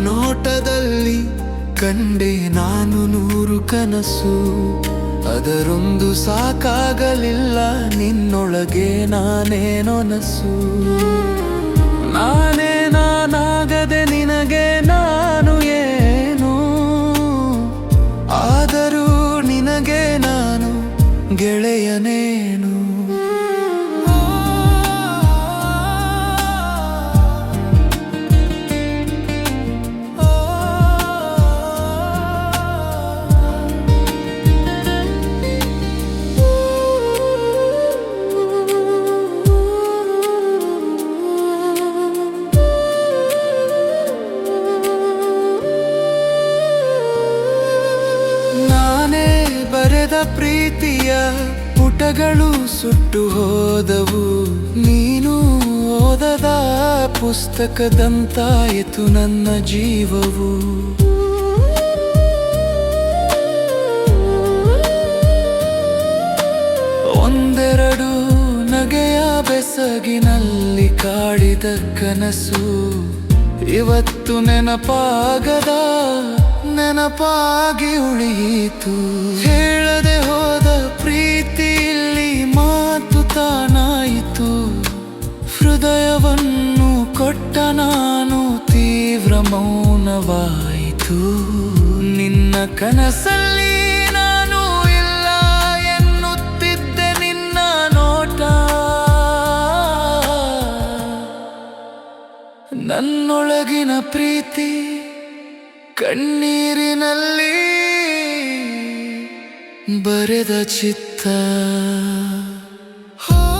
ನೋಟದಲ್ಲಿ ಕಂಡೆ ನಾನು ನೂರು ಕನಸು. ಅದರೊಂದು ಸಾಕಾಗಲಿಲ್ಲ, ನಿನ್ನೊಳಗೆ ನಾನೇನೊನಸು ನಾನೇ ನಾನಾಗದೆ ನಿನಗೆ ನಾನು ಏನು? ಆದರೂ ನಿನಗೆ ನಾನು ಗೆಳೆಯನೇನು? ಬರೆದ ಪ್ರೀತಿಯ ಪುಟಗಳು ಸುಟ್ಟು ಹೋದವು. ನೀನು ಓದದ ಪುಸ್ತಕದಂತಾಯಿತು ನನ್ನ ಜೀವವು. ಒಂದೆರಡು ನಗೆಯ ಬೆಸಗಿನಲ್ಲಿ ಕಾಡಿದ ಕನಸು. ಇವತ್ತು ನೆನಪಾಗದ ನೆನಪಾಗಿ ಉಳಿಯಿತು. ಹೇಳದೆ ಹೋದ ಪ್ರೀತಿಯಲ್ಲಿ ಮಾತು ತಾನಾಯಿತು. ಹೃದಯವನ್ನು ಕೊಟ್ಟ ನಾನು ತೀವ್ರ ಮೌನವಾಯಿತು. ನಿನ್ನ ಕನಸಲ್ಲಿ ನಾನು ಇಲ್ಲ ನಿನ್ನ ನೋಟ. ನನ್ನೊಳಗಿನ ಪ್ರೀತಿ ಕಣ್ಣೀರಿನಲ್ಲಿ ಬರೆದ ಚಿತ್ತ. ಹೋ